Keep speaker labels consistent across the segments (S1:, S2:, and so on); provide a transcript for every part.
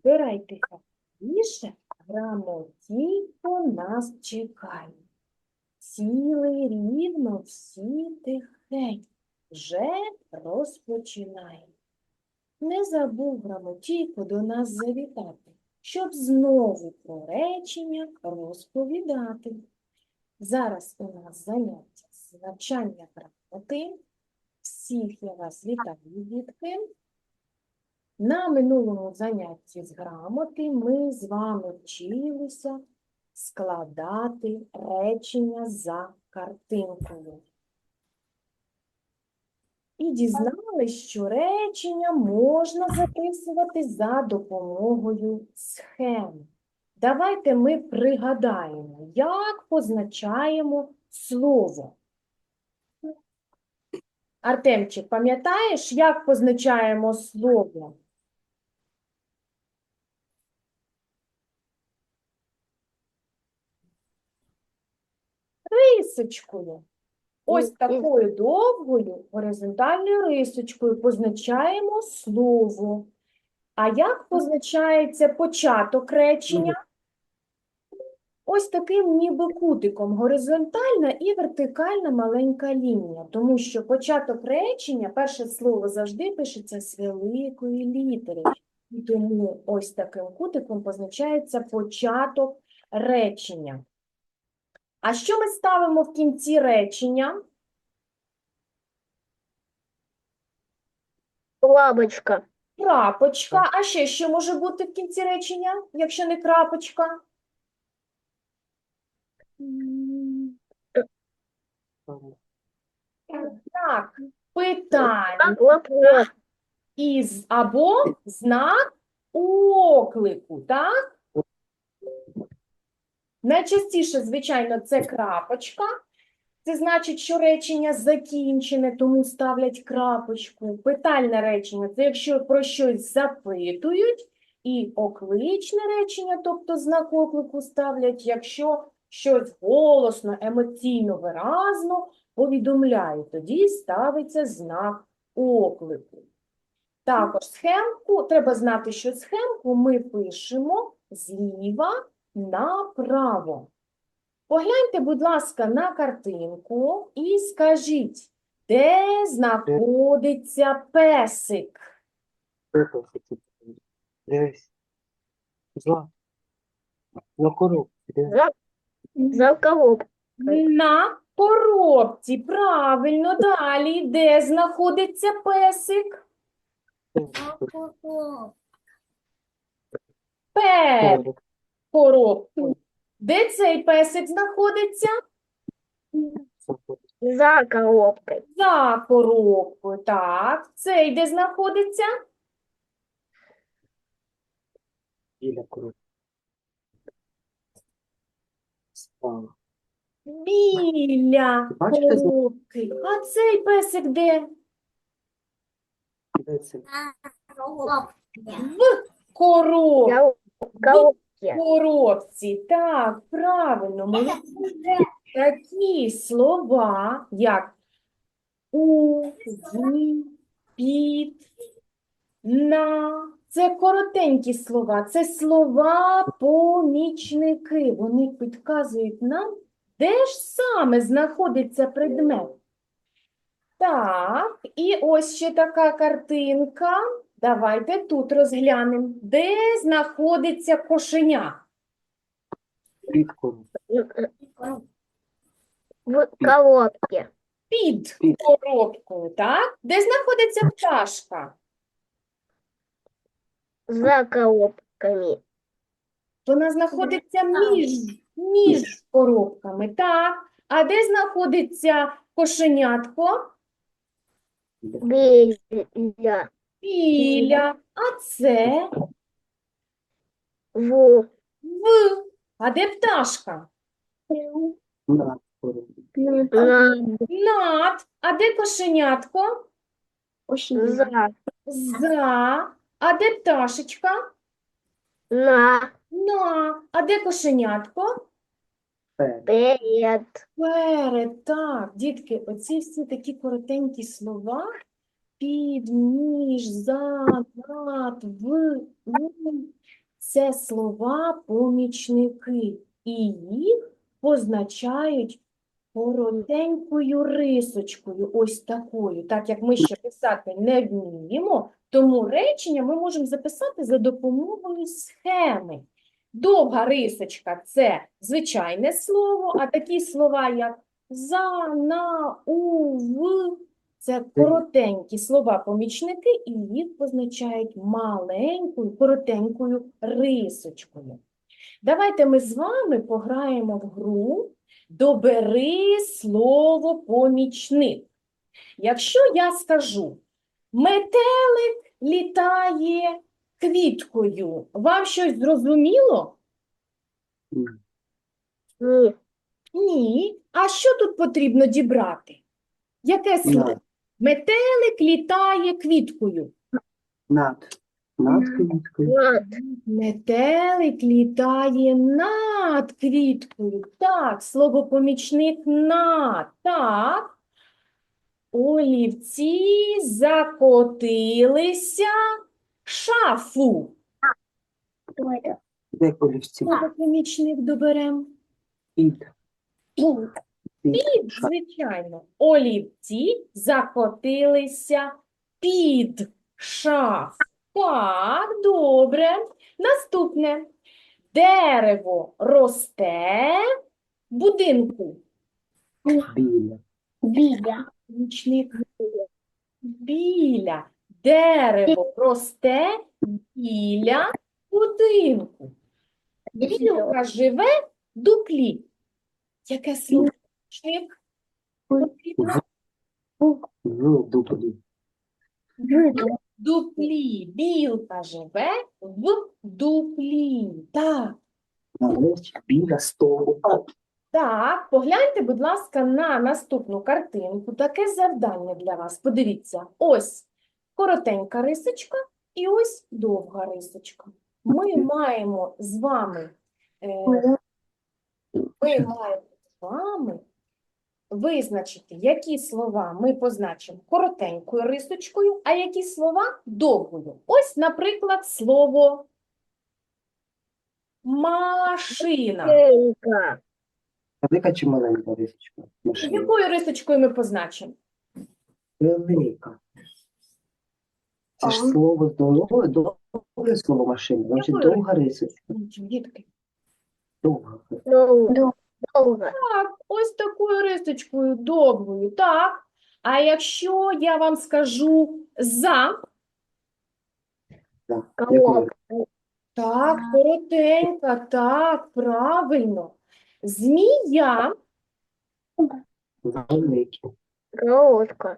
S1: Збирайтеся більше, грамотійко нас чекає. Сіли рівно всі тихень, вже розпочинає. Не забув грамотійко до нас завітати, щоб знову про речення розповідати. Зараз у нас заняття з навчання грамоти. Всіх я вас вітаю, дітки. На минулому занятті з грамоти ми з вами вчилися складати речення за картинкою. І дізналися, що речення можна записувати за допомогою схем. Давайте ми пригадаємо, як позначаємо слово. Артемчик, пам'ятаєш, як позначаємо слово? Рисочкою. Ось такою довгою горизонтальною рисочкою позначаємо слово. А як позначається початок речення? Ось таким ніби кутиком горизонтальна і вертикальна маленька лінія, тому що початок речення, перше слово завжди пишеться з великої літери. І тому ось таким кутиком позначається початок речення. А що ми ставимо в кінці речення?
S2: Лабочка.
S1: Крапочка. А ще що може бути в кінці речення, якщо не крапочка? Так, питання. Із або знак оклику, так? Найчастіше, звичайно, це крапочка. Це значить, що речення закінчене, тому ставлять крапочку. Питальне речення це якщо про щось запитують, і окличне речення, тобто знак оклику ставлять, якщо щось голосно, емоційно, виразно повідомляють, тоді ставиться знак оклику. Також схемку, треба знати, що схемку ми пишемо зліва направо. Погляньте, будь ласка, на картинку і скажіть, де знаходиться песик?
S3: Дивись. Зла. На коробці.
S2: За, за коробку.
S1: На коробці. Правильно, далі. Де знаходиться песик? Перед Коробкою. Де цей песик знаходиться?
S2: За коробкой.
S1: За коробкою, так. Цей де знаходиться?
S3: Біля коробки.
S1: Біля
S3: Бачите, зна-
S1: коробки. А цей песик де?
S3: Де це?
S1: В коробці. Коробці. Так, правильно. Молодці. Такі слова, як у, зі, під, на. Це коротенькі слова, це слова-помічники. Вони підказують нам, де ж саме знаходиться предмет. Так, і ось ще така картинка. Давайте тут розглянемо, де знаходиться кошеня.
S3: Під коробкою.
S2: В.
S1: Під
S3: Під.
S1: коробкою, так? Де знаходиться пташка?
S2: За коробками.
S1: Вона знаходиться між, між коробками, так? А де знаходиться кошенятко?
S2: Біля.
S1: Біля. А це
S2: В.
S1: в. А де пташка?
S3: На
S1: Над. А де кошенятко?
S2: За.
S1: За. А де пташечка?
S2: На.
S1: На. А де кошенятко?
S3: Перед.
S2: Перед,
S1: так, дітки, оці всі такі коротенькі слова під, між, за, над, в, ну, це слова-помічники, і їх позначають коротенькою рисочкою, ось такою. Так як ми ще писати не вміємо, тому речення ми можемо записати за допомогою схеми. Довга рисочка – це звичайне слово, а такі слова, як за, на, у, в – це коротенькі слова-помічники, і їх позначають маленькою, коротенькою рисочкою. Давайте ми з вами пограємо в гру «Добери слово помічник». Якщо я скажу «метелик літає квіткою», вам щось зрозуміло?
S3: Ні.
S2: Ні.
S1: Ні. А що тут потрібно дібрати? Яке слово? Метелик літає квіткою.
S3: Над. Над квіткою.
S2: Над.
S1: Метелик літає над квіткою. Так, слово помічник над. Так. Олівці закотилися в шафу.
S3: Де олівці?
S1: Слово помічник доберемо.
S3: Під.
S2: Пінк.
S1: Під, звичайно. Олівці закотилися під шаф. Так, добре. Наступне. Дерево росте в будинку.
S3: Біля.
S2: Біля.
S1: Біля. Дерево росте біля будинку. Білка живе в дуплі. Яке слово? Помічник потрібно?
S3: В дуплі.
S1: Дуплі. Білка живе в дуплі. Так.
S3: Біля столу.
S1: Так, погляньте, будь ласка, на наступну картинку. Таке завдання для вас. Подивіться, ось коротенька рисочка і ось довга рисочка. Ми маємо з вами, е, ми маємо з вами визначити, які слова ми позначимо коротенькою рисочкою, а які слова довгою. Ось, наприклад, слово машина.
S2: Пінка.
S3: Велика чи маленька рисочка? Машина.
S1: Якою рисочкою ми позначимо?
S3: Велика. Це ж
S2: Ага.
S3: слово довге, довге слово машина. Значить, довга рисочка.
S1: Дітки.
S3: Довга.
S2: Довго. Довго.
S1: Так, ось такою рисочкою довгою, так. А якщо я вам скажу за,
S3: Да.
S2: Колобка.
S1: так, коротенька, так, правильно. Змія,
S3: Великі. Великі.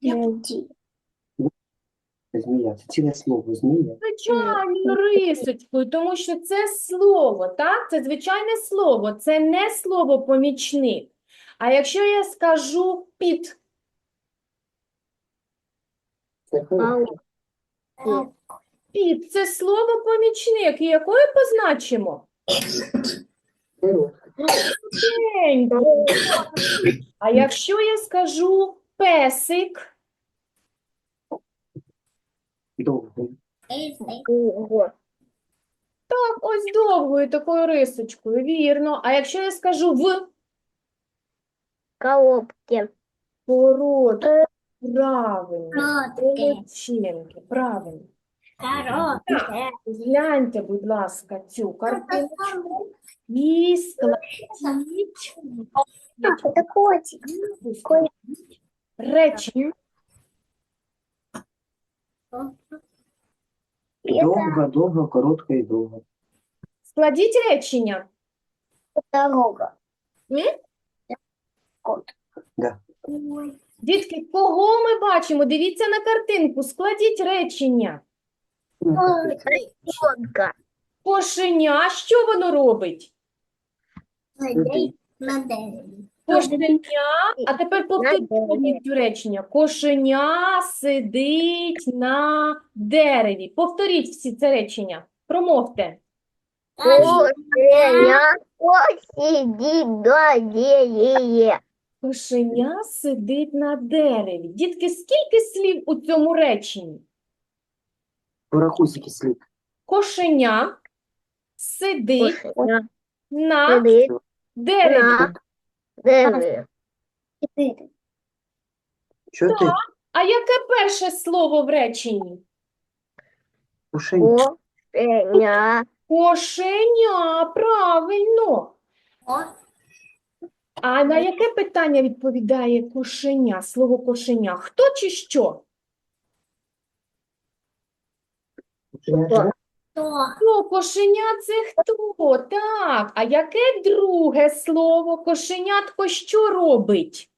S2: Іди.
S3: Змія. Це ціле слово. Змія.
S1: звичайною рисочкою, тому що це слово, так, це звичайне слово, це не слово помічник. А якщо я скажу під,
S3: Це хороше.
S1: під, це слово помічник, і якою позначимо?
S3: Хороше.
S1: А якщо я скажу песик,
S3: Довгий.
S2: Довго.
S1: так, ось довгою такою рисочкою, вірно. А якщо я скажу в
S2: Колобки.
S1: пород, правильно, молодчинки, правильно. Згляньте, будь ласка, цю картинку і складіть
S2: Это котик.
S1: речення.
S3: Довга, довга, коротка і довга.
S1: Складіть речення.
S2: Дорога.
S1: М?
S2: Кот.
S3: Да.
S1: Дітки, кого ми бачимо? Дивіться на картинку, складіть речення.
S2: Лодка.
S1: Кошеня, що воно робить?
S3: Сидить.
S1: Кошеня, а тепер повторіть повністю речення. Кошеня сидить на дереві. Повторіть всі це речення. Промовте.
S2: Кошеня сидит на дереве.
S1: Кошеня сидить на дереві. Дітки, скільки слів у цьому реченні?
S3: Порахуй, скільки слів.
S1: Кошеня сидить
S2: Кошеня
S1: на
S2: сидить
S1: дереві.
S2: на
S3: Чого ти?
S1: А яке перше слово в реченні?
S2: Кошеня.
S1: Кошеня, правильно. А на яке питання відповідає кошеня, слово кошеня? Хто чи що?
S3: Кошеня живе?
S1: Ну, кошеня це хто? Так. А яке друге слово? Кошенятко що робить?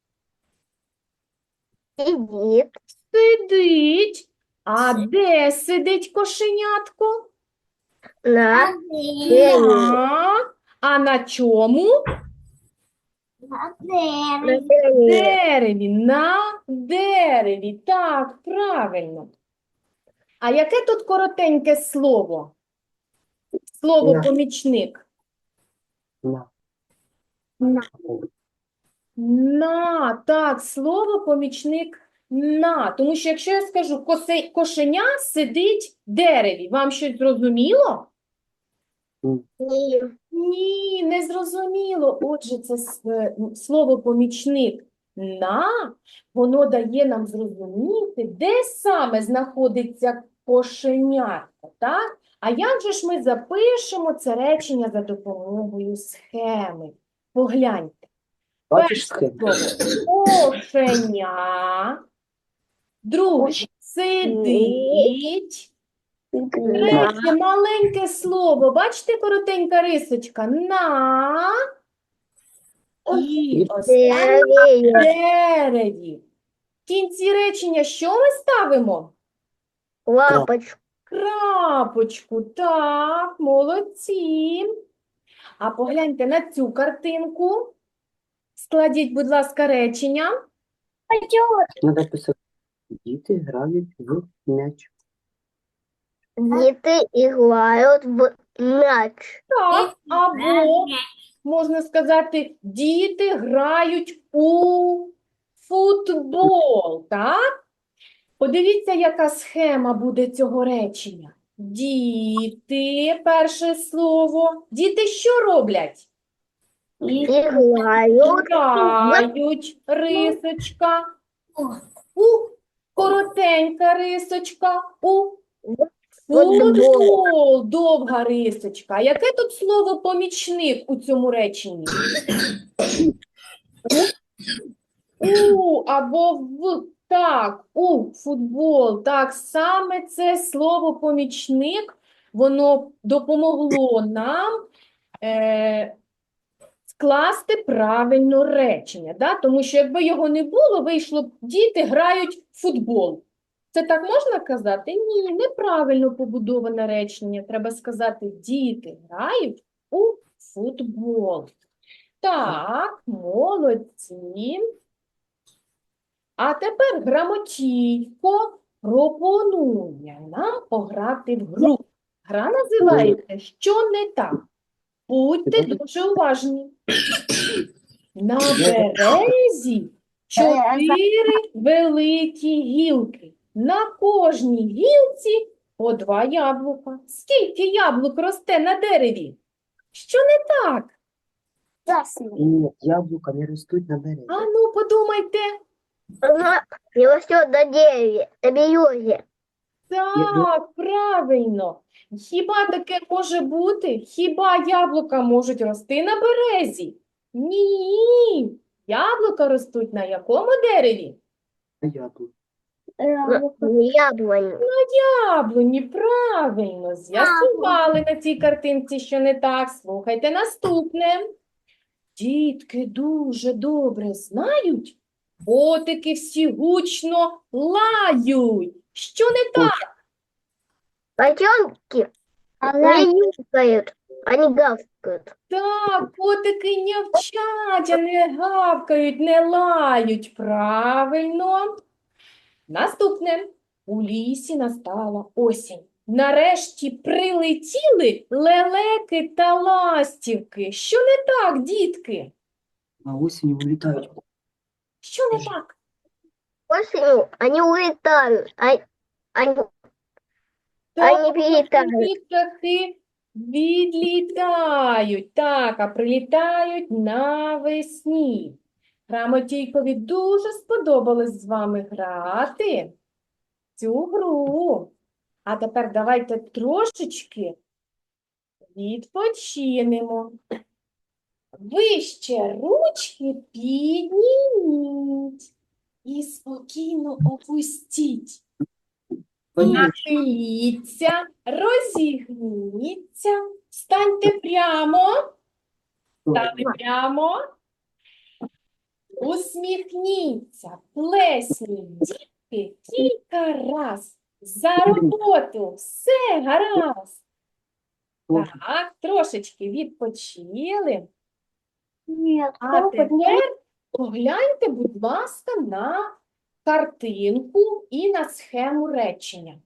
S2: Сидить
S1: Сидить. А де сидить кошенятко?
S2: на дереві.
S1: На. А на чому?
S2: На дереві.
S1: Дереві, на дереві. Так, правильно. А яке тут коротеньке слово? Слово
S3: На.
S1: помічник.
S3: На.
S2: На.
S1: На, так, слово помічник на. Тому що якщо я скажу косе, кошеня сидить в дереві, вам щось зрозуміло?
S2: Ні.
S1: Ні, не зрозуміло. Отже, це е, слово помічник на, воно дає нам зрозуміти, де саме знаходиться кошенятко, так? А як же ж ми запишемо це речення за допомогою схеми? Погляньте.
S3: Бачиш
S1: Перше
S3: схему?
S1: слово кошеня, друге сидить, Третє маленьке слово. Бачите, коротенька рисочка. На і останнє
S2: Дереві.
S1: дереві. В кінці речення що ми ставимо?
S2: Лапочку.
S1: Крапочку. Так, молодці. А погляньте на цю картинку. Складіть, будь ласка, речення.
S3: Надо писати. Діти грають в м'яч.
S2: Діти грають в м'яч.
S1: Так, або можна сказати, діти грають у футбол, так? Подивіться, яка схема буде цього речення. Діти, перше слово. Діти що роблять?
S2: Грають,
S1: рисочка. У, коротенька рисочка. У футбол, довга рисочка. Яке тут слово помічник у цьому реченні? У або в. Так, у футбол. Так, саме це слово помічник, воно допомогло нам е, скласти правильно речення. Да? Тому що якби його не було, вийшло б діти грають в футбол. Це так можна казати? Ні, неправильно побудоване речення. Треба сказати, діти грають у футбол. Так, молодці. А тепер грамотійко пропонує нам пограти в гру. Гра називається «Що не так?». Будьте дуже уважні. На березі чотири великі гілки. На кожній гілці по два яблука. Скільки яблук росте на дереві? Що не так?
S3: Ні, яблука не ростуть на березі.
S1: А ну, подумайте.
S2: Вона не росте на дереві, на березі.
S1: Так, правильно. Хіба таке може бути? Хіба яблука можуть рости на березі? Ні. Яблука ростуть на якому дереві?
S3: А яблук.
S2: На яблуні.
S1: Яблуні, правильно. З'ясували на цій картинці, що не так. Слухайте наступне. Дітки дуже добре знають, котики всі гучно лають. Що не так?
S2: Котенки не нюхают, они гавкают.
S1: Так, котики нявчать, а не гавкають, не лають. Правильно. Наступне. У лісі настала осінь. Нарешті прилетіли лелеки та ластівки. Що не так, дітки?
S3: На осінь улітають.
S1: Що не так?
S2: Осенью они улетают. а- Они, Они
S1: Так, птахи відлітають. Так, а прилітають навесні. Грамотійкові дуже сподобалось з вами грати в цю гру. А тепер давайте трошечки відпочинемо. Вище ручки підніміть і спокійно опустіть. Нахиліться, розігніться, станьте прямо, стали прямо, усміхніться, плесніть, дітки, кілька раз. За роботу, все гаразд. Так, трошечки відпочили.
S2: Нет,
S1: А тепер погляньте, будь ласка, на картинку і на схему речення.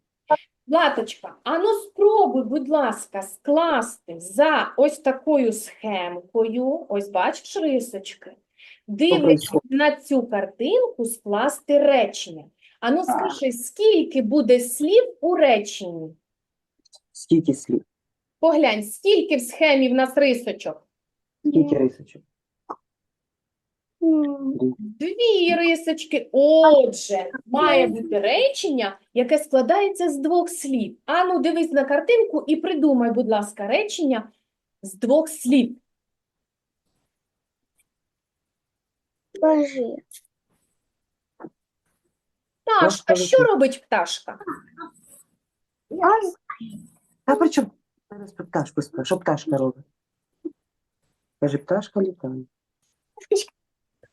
S1: Златочка, ану спробуй, будь ласка, скласти за ось такою схемкою, ось бачиш рисочки, дивлячись на цю картинку, скласти речення. Ану скажи, скільки буде слів у реченні?
S3: Скільки слів?
S1: Поглянь, скільки в схемі в нас рисочок?
S3: Скільки рисочок?
S1: Дві рисочки. Отже, має бути речення, яке складається з двох слів. Ану, дивись на картинку і придумай, будь ласка, речення з двох слів. Пташка,
S3: Пташка
S1: що робить пташка?
S3: А при чому? Зараз про пташку спитаю. Що пташка робить? Каже, пташка літає.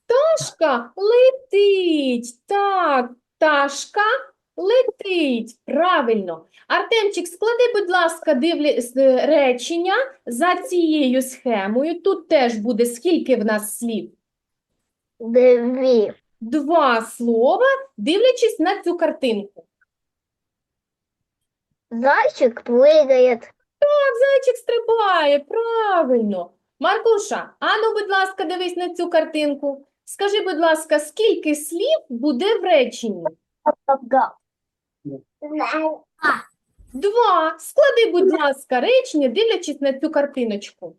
S1: Пташка летить. Так, пташка летить. Правильно. Артемчик, склади, будь ласка, дивлі... речення за цією схемою. Тут теж буде скільки в нас слів?
S2: Две.
S1: Два слова, дивлячись на цю картинку.
S2: Зайчик прыгает.
S1: Зайчик стрибає, правильно. Маркуша, ану, будь ласка, дивись на цю картинку. Скажи, будь ласка, скільки слів буде в реченні? Два. Склади, будь ласка, речення, дивлячись на цю картиночку.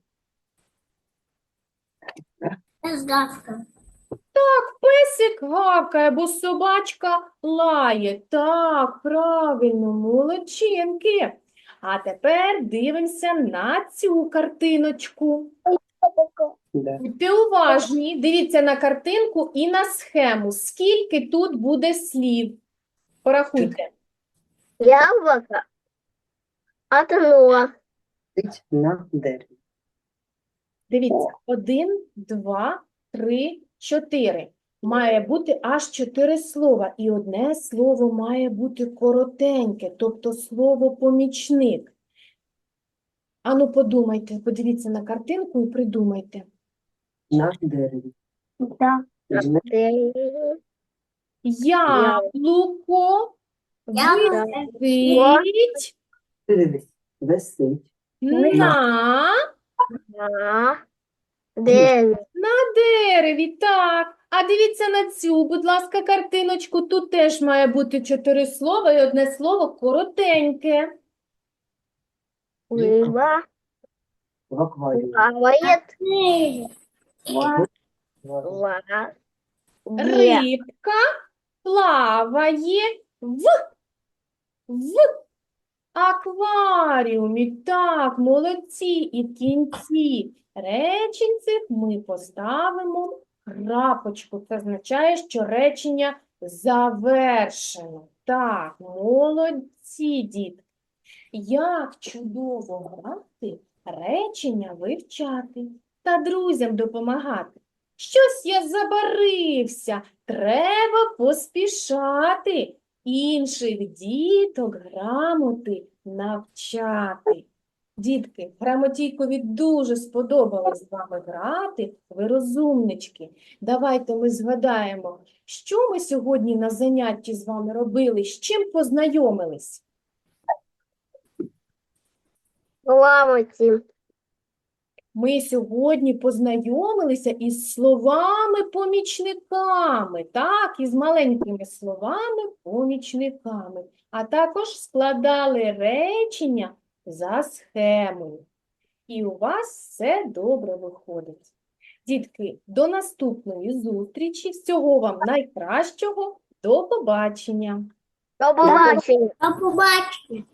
S1: Так, Песик гавкає, бо собачка лає. Так, правильно, молодчинки. А тепер дивимося на цю картиночку.
S3: Да.
S1: Будьте уважні, дивіться на картинку і на схему. Скільки тут буде слів? Порахуйте.
S2: Яблоко одно.
S3: Сидить на дереві.
S1: Дивіться, один, два, три, чотири. Має бути аж чотири слова, і одне слово має бути коротеньке, тобто слово помічник. Ану, подумайте, подивіться на картинку і придумайте.
S3: На дереві.
S2: Да.
S3: Не
S1: Яблуко висить
S3: дивись. Висить.
S1: на
S2: На дереве.
S1: На дереві, так. А дивіться на цю, будь ласка, картиночку. Тут теж має бути чотири слова і одне слово коротеньке.
S2: Рыба
S3: В акваріумі.
S2: плавает.
S3: Ва-
S2: Ла. Где?
S1: Рибка плаває в, в акваріумі. Так, молодці. І в кінці речень цих ми поставимо крапочку. Це означає, що речення завершено. Так, молодці, дітки. Як чудово грати, речення вивчати та друзям допомагати. Щось я забарився, треба поспішати, інших діток грамоти навчати. Дітки, грамотійкові дуже сподобалось з вами грати, ви розумнички. Давайте ми згадаємо, що ми сьогодні на занятті з вами робили, з чим познайомились.
S2: Грамоте.
S1: Ми сьогодні познайомилися із словами-помічниками, так, із маленькими словами-помічниками, а також складали речення за схемою. І у вас все добре виходить. Дітки, до наступної зустрічі. Всього вам найкращого. До побачення!
S2: До побачення.
S4: До побачення.